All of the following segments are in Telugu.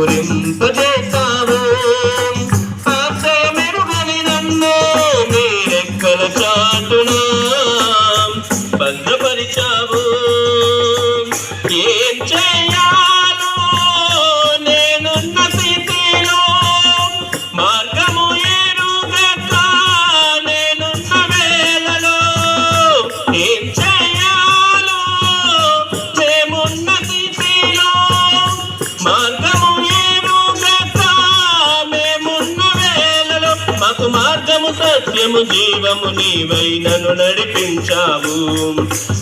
Segurei సత్యము జీవము నీవై నన్ను నడిపించావు.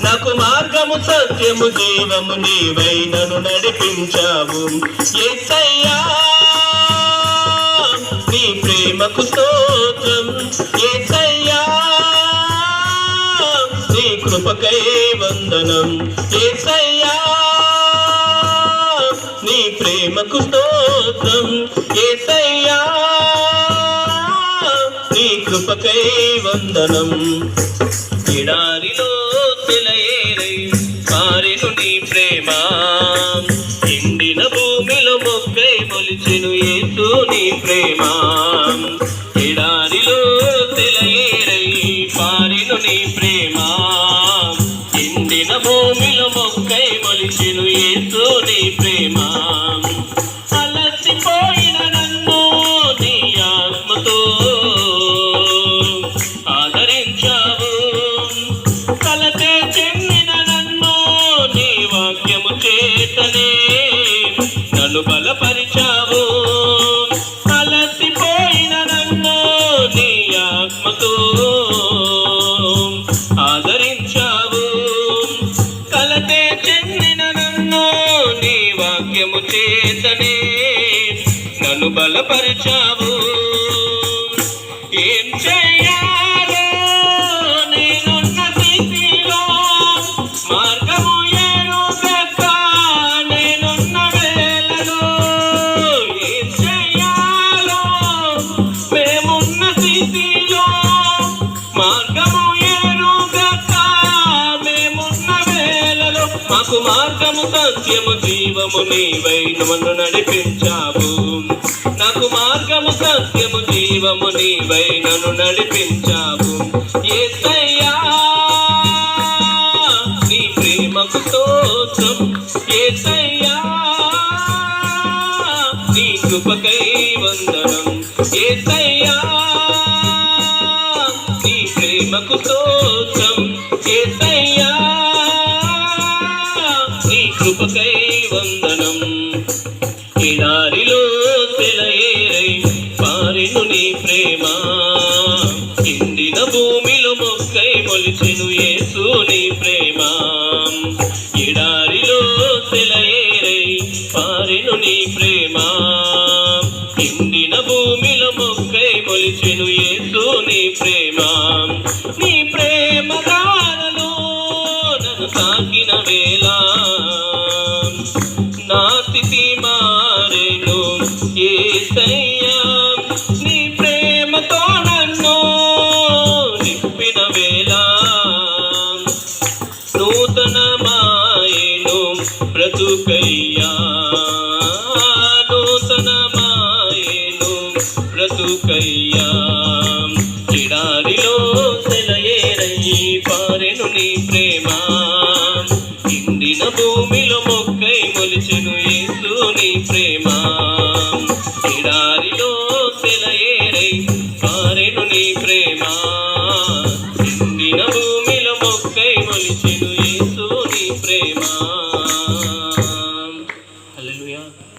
నాకు మార్గము సత్యము జీవము నీవై నన్ను నడిపించావు. యేసయ్యా నీ ప్రేమకు స్తోత్రం. యేసయ్యా నీ కృపకై వందనం. యేసయ్యా నీ ప్రేమకు స్తోత్రం. యేసయ్యా కృపకై వందనం. ఎడారిలో తెలయేరై పారెను నీ ప్రేమ. ఎండిన భూమిలో మొక్కై మొలిచెను యేసు నీ ప్రేమ. చేతనే నన్ను బలపరిచావు. ఏం చేయాలో? మాకు మార్గము సత్యము జీవము నీవై నన్ను నడిపించావు. నాకు మార్గము సత్యము జీవము నీవై నన్ను నడిపించావు. ఏసయ్యా నీ ప్రేమకు స్తోత్రం. ఏసయ్యా నీ కృపకై వందనం. ఏసయ్యా నీ ప్రేమకు స్తోత్రం ప్రేమ. ఎండిన భూమిలో మొక్కై మొలిచెను యేసు నీ ప్రేమ. ఎడారిలో సెలయేరై పారెను నీ ప్రేమ. ఎండిన భూమిలో మొక్కై మొలిచెను యేసు నీ ప్రేమ. నీ ప్రేమ దారలో నన్ను తాకిన వేళ. నా స్థితి మారెను. ఏ బ్రతుకయ్యా నూతనమాయను బ్రతుకయ్యా. ఎడారిలో సెలయేరై పారెను నీ ప్రేమ. ఎండిన భూమిలో మొక్కై మొలిచెను యేసు నీ ప్రేమ.